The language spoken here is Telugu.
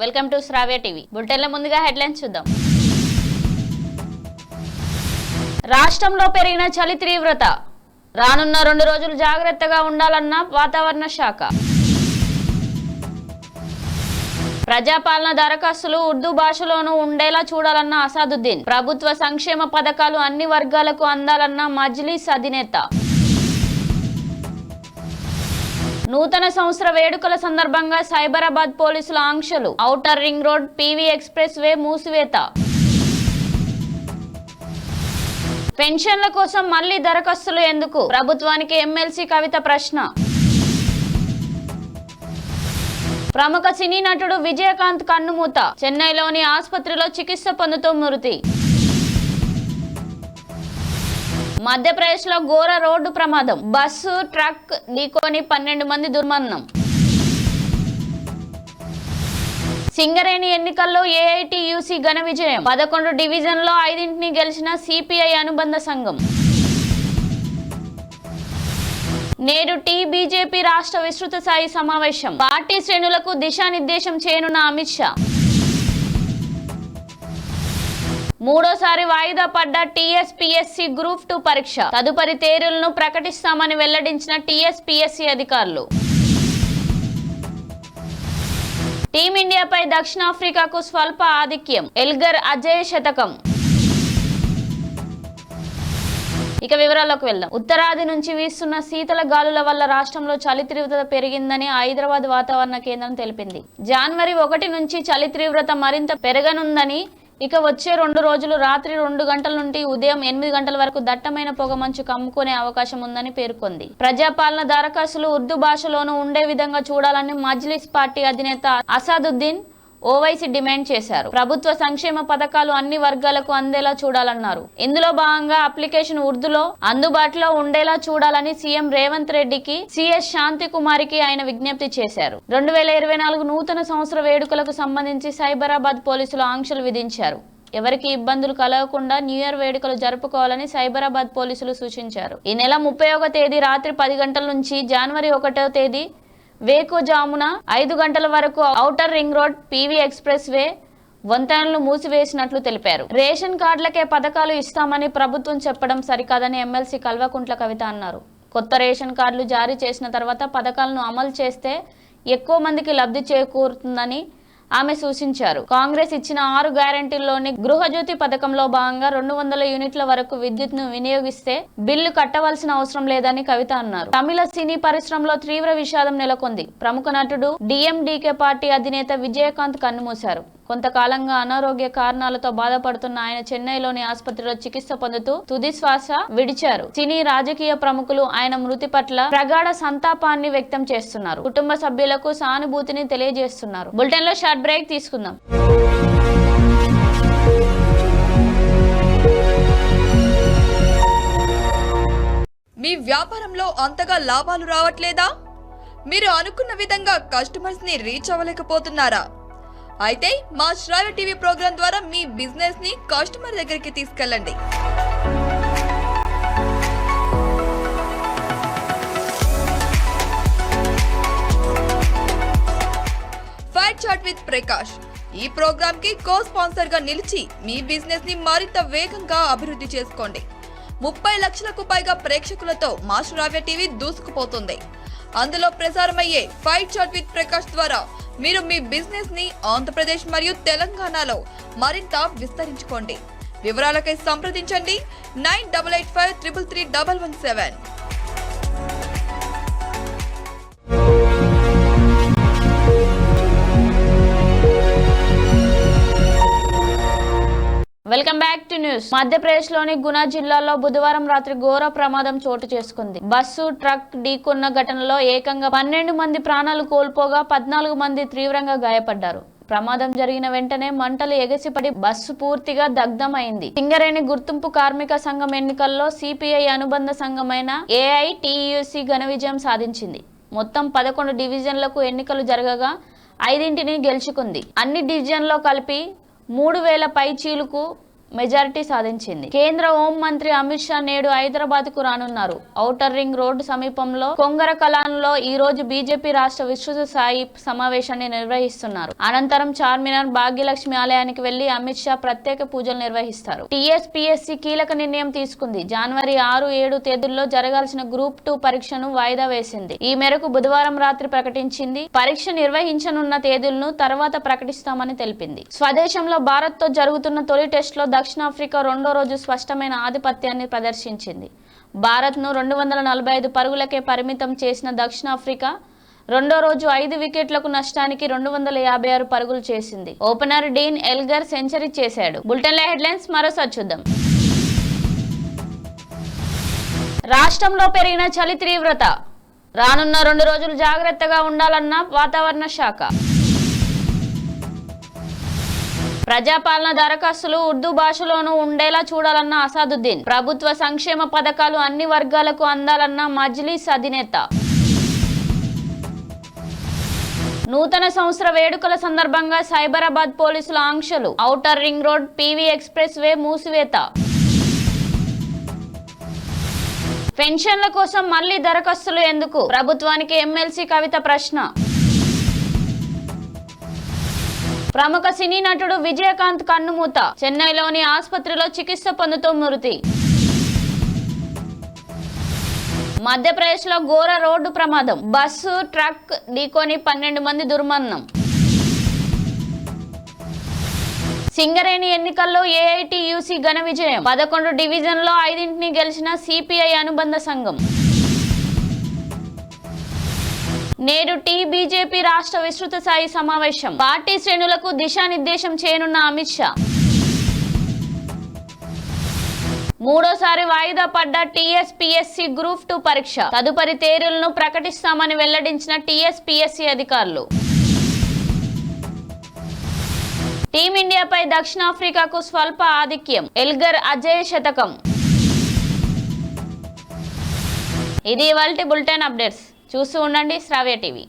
Welcome to Shravya TV. బులెటిన్ల ముందుగా హెడ్లైన్స్ చూద్దాం. రాష్ట్రంలో పెరిగిన చలి తీవ్రత. రానున్న రెండు రోజులు జాగ్రత్తగా ఉండాలన్న వాతావరణ శాఖ. ప్రజాపాలన దరఖాస్తులు ఉర్దూ భాషలోనూ ఉండేలా చూడాలన్న అసాదుద్దీన్. ప్రభుత్వ సంక్షేమ పథకాలు అన్ని వర్గాలకు అందాలన్న మజ్లీస్ అధినేత. నూతన సంవత్సర వేడుకల సందర్భంగా సైబరాబాద్ పోలీసుల ఆంక్షలు. Outer ring road PV expressway మూసివేత. పెన్షన్ల కోసం మళ్ళీ దరఖాస్తులు ఎందుకు? ప్రభుత్వానికి ఎమ్మెల్సీ కవిత ప్రశ్న. ప్రముఖ సినీ నటుడు విజయకాంత్ కన్నుమూత. చెన్నైలోని ఆసుపత్రిలో చికిత్స పొందుతూ మృతి. మధ్యప్రదేశ్లో ఘోర రోడ్డు ప్రమాదం. బస్సు ట్రక్ ఢీకొని పన్నెండు మంది దుర్మరణం. సింగరేణి ఎన్నికల్లో ఏఐటియుసి ఘన విజయం. పదకొండు డివిజన్లో ఐదింటిని గెలిచిన సిపిఐ అనుబంధ సంఘం. నేడు టీ బీజేపీ రాష్ట్ర విస్తృత స్థాయి సమావేశం. పార్టీ శ్రేణులకు దిశానిర్దేశం చేయనున్న అమిత్ షా. మూడోసారి వాయిదా పడ్డ టీఎస్పీఎస్సీ గ్రూప్ టూ పరీక్ష. తదుపరి తేదీలను ప్రకటిస్తామని వెల్లడించిన టీఎస్పీఎస్సీ అధికారులు. టీమిండియాపై దక్షిణాఫ్రికాకు స్వల్ప ఆధిక్యం. ఎల్గర్ అజయ్ శతకం. ఇక వివరాల్లోకి వెళ్దాం. ఉత్తరాది నుంచి వీస్తున్న శీతల గాలుల వల్ల రాష్ట్రంలో చలి తీవ్రత పెరిగిందని హైదరాబాద్ వాతావరణ కేంద్రం తెలిపింది. జనవరి ఒకటి నుంచి చలి తీవ్రత మరింత పెరగనుందని ఇక వచ్చే రెండు రోజులు రాత్రి రెండు గంటల నుండి ఉదయం ఎనిమిది గంటల వరకు దట్టమైన పొగమంచు కమ్ముకునే అవకాశం ఉందని పేర్కొంది. ప్రజాపాలన దరఖాస్తులు ఉర్దూ భాషలోనూ ఉండే విధంగా చూడాలని మజ్లిస్ పార్టీ అధినేత అసాదుద్దీన్ ఓవైసీ డిమాండ్ చేశారు. ప్రభుత్వ సంక్షేమ పథకాలు అన్ని వర్గాలకు అందేలా చూడాలన్నారు. ఇందులో భాగంగా అప్లికేషన్ ఉర్దూలో అందుబాటులో ఉండేలా చూడాలని సీఎం రేవంత్ రెడ్డికి సిఎస్ శాంతి కుమారికి ఆయన విజ్ఞప్తి చేశారు. రెండు వేల ఇరవై నాలుగు నూతన సంవత్సర వేడుకలకు సంబంధించి సైబరాబాద్ పోలీసులు ఆంక్షలు విధించారు. ఎవరికి ఇబ్బందులు కలగకుండా న్యూ ఇయర్ వేడుకలు జరుపుకోవాలని సైబరాబాద్ పోలీసులు సూచించారు. ఈ నెల ముప్పై తేదీ రాత్రి పది గంటల నుంచి జనవరి ఒకటో తేదీ వేకుజామున ఐదు గంటల వరకు outer ring road PV expressway వంతెనలు మూసివేసినట్లు తెలిపారు. రేషన్ కార్డులకే పథకాలు ఇస్తామని ప్రభుత్వం చెప్పడం సరికాదని ఎమ్మెల్సీ కల్వకుంట్ల కవిత అన్నారు. కొత్త రేషన్ కార్డులు జారీ చేసిన తర్వాత పథకాలను అమలు చేస్తే ఎక్కువ మందికి లబ్ధి చేకూరుతుందని ఆమె సూచించారు. కాంగ్రెస్ ఇచ్చిన ఆరు గ్యారంటీల్లోని గృహజ్యోతి పథకంలో భాగంగా రెండు వందల యూనిట్ల వరకు విద్యుత్ను వినియోగిస్తే బిల్లు కట్టవలసిన అవసరం లేదని కవిత అన్నారు. తమిళ సినీ పరిశ్రమలో తీవ్ర విషాదం నెలకొంది. ప్రముఖ నటుడు డిఎండికే పార్టీ అధినేత విజయకాంత్ కన్నుమూశారు. కొంతకాలంగా అనారోగ్య కారణాలతో బాధపడుతున్న ఆయన చెన్నైలోని ఆసుపత్రిలో చికిత్స పొందుతూ తుది శ్వాస విడిచారు. సినీ రాజకీయ ప్రముఖులు ఆయన మృతి పట్ల ప్రగాఢ సంతాపాన్ని వ్యక్తం చేస్తున్నారు. కుటుంబ సభ్యులకు సానుభూతిని తెలియజేస్తున్నారు. బులెటిన్లో షార్ట్ బ్రేక్ తీసుకుందాం. మీ వ్యాపారంలో అంతగా లాభాలు రావట్లేదా? మీరు అనుకున్న విధంగా కస్టమర్స్ని రీచ్ అవ్వలేకపోతున్నారా? అయితే మా శ్రావ్య టీవీ ప్రోగ్రాం ద్వారా మీ బిజినెస్ని కస్టమర్ దగ్గరికి తీసుకెళ్ళండి. ఫైట్ చాట్ విత్ ప్రకాష్ ఈ ప్రోగ్రామ్కి కో స్పాన్సర్గా నిలిచి మీ బిజినెస్ని మరింత వేగంగా అభివృద్ధి చేసుకోండి. ముప్పై లక్షలకు పైగా ప్రేక్షకులతో మాస్టర్ శ్రావ్య టీవీ దూసుకుపోతుంది. అందులో ప్రసారమయ్యే ఫైట్ షాట్ విత్ ప్రకాష్ ద్వారా మీరు మీ బిజినెస్ని ఆంధ్రప్రదేశ్ మరియు తెలంగాణలో మరింత విస్తరించుకోండి. వివరాలకై సంప్రదించండి. Nine double eight five triple three double one seven. Welcome back to news. మధ్యప్రదేశ్లోని గునా జిల్లాలో బుధవారం రాత్రి ఘోర ప్రమాదం చోటు చేసుకుంది. బస్సు ట్రక్ ఢీకొన్న ఘటనలో ఏకంగా పన్నెండు మంది ప్రాణాలు కోల్పోగా పద్నాలుగు మంది తీవ్రంగా గాయపడ్డారు. ప్రమాదం జరిగిన వెంటనే మంటలు ఎగసిపడి బస్సు పూర్తిగా దగ్ధమైంది. సింగరేణి గుర్తింపు కార్మిక సంఘం ఎన్నికల్లో సిపిఐ అనుబంధ సంఘమైన ఏఐటియుసి ఘన విజయం సాధించింది. మొత్తం పదకొండు డివిజన్లకు ఎన్నికలు జరగగా ఐదింటిని గెలుచుకుంది. అన్ని డివిజన్లో కలిపి మూడు వేల పైచీలకు మెజారిటీ సాధించింది. కేంద్ర హోం మంత్రి అమిత్ షా నేడు హైదరాబాద్కు రానున్నారు. ఔటర్ రింగ్ రోడ్డు సమీపంలో కొంగర కలాన్లో ఈ రోజు బీజేపీ రాష్ట్ర విస్తృత స్థాయి సమావేశాన్ని నిర్వహిస్తున్నారు. అనంతరం చార్మినార్ భాగ్యలక్ష్మి ఆలయానికి వెళ్ళి అమిత్ షా ప్రత్యేక పూజలు నిర్వహిస్తారు. టీఎస్పీఎస్సీ కీలక నిర్ణయం తీసుకుంది. జనవరి ఆరు ఏడు తేదీల్లో జరగాల్సిన గ్రూప్ టూ పరీక్షను వాయిదా వేసింది. ఈ మేరకు బుధవారం రాత్రి ప్రకటించింది. పరీక్ష నిర్వహించనున్న తేదీలను తర్వాత ప్రకటిస్తామని తెలిపింది. స్వదేశంలో భారత్తో జరుగుతున్న తొలి టెస్టులో దక్షిణాఫ్రికా రెండో రోజు స్పష్టమైన ఆధిపత్యాన్ని ప్రదర్శించింది. భారత్ను రెండు వందల నలభై ఐదు పరుగులకే పరిమితం చేసిన దక్షిణాఫ్రికా రెండో రోజు ఐదు వికెట్లకు నష్టానికి రెండు వందల యాభై ఆరు పరుగులు చేసింది. ఓపెనర్ డీన్ ఎల్గర్ సెంచరీ చేశాడు. బులెటిన్ల హెడ్లైన్స్ మరోసారి చూద్దాం. రాష్ట్రంలో పెరిగిన చలి తీవ్రత. రానున్న రెండు రోజులు జాగ్రత్తగా ఉండాలన్న వాతావరణ శాఖ. ప్రజాపాలన దరఖాస్తులు ఉర్దూ భాషలోనూ ఉండేలా చూడాలన్న అసాదుద్దీన్. ప్రభుత్వ సంక్షేమ పథకాలు అన్ని వర్గాలకు అందాలన్న మజ్లీస్ అధినేత. నూతన సంవత్సర వేడుకల సందర్భంగా సైబరాబాద్ పోలీసుల ఆంక్షలు. Outer ring road PV expressway మూసివేత. పెన్షన్ల కోసం మళ్ళీ దరఖాస్తులు ఎందుకు? ప్రభుత్వానికి ఎమ్మెల్సీ కవిత ప్రశ్న. ప్రముఖ సినీ నటుడు విజయకాంత్ కన్నుమూత చెన్నైలోని ఆసుపత్రిలో చికిత్స పొందుతూ మృతి. మధ్యప్రదేశ్లో ఘోర రోడ్డు ప్రమాదం. బస్సు ట్రక్ ఢీకొని పన్నెండు మంది దుర్మరణం. సింగరేణి ఎన్నికల్లో ఏఐటియుసి ఘన విజయం. పదకొండు డివిజన్లో ఐదింటిని గెలిచిన సిపిఐ అనుబంధ సంఘం. నేడు టీ బీజేపీ రాష్ట్ర విస్తృత స్థాయి సమావేశం. పార్టీ శ్రేణులకు దిశానిర్దేశం చేయనున్న అమిత్ షా. మూడోసారి వాయిదా పడ్డ టీఎస్పీఎస్సీ గ్రూప్ టూ పరీక్ష. తదుపరి తేదీలను ప్రకటిస్తామని వెల్లడించిన టీఎస్పీఎస్సీ అధికారులు. టీమిండియాపై దక్షిణాఫ్రికాకు స్వల్ప ఆధిక్యం. ఎల్గర్ అజయ్ శతకం. ఇది ఇవాల్టి బులెటిన్ అప్డేట్స్. చూస్తూ ఉండండి శ్రావ్య టీవీ.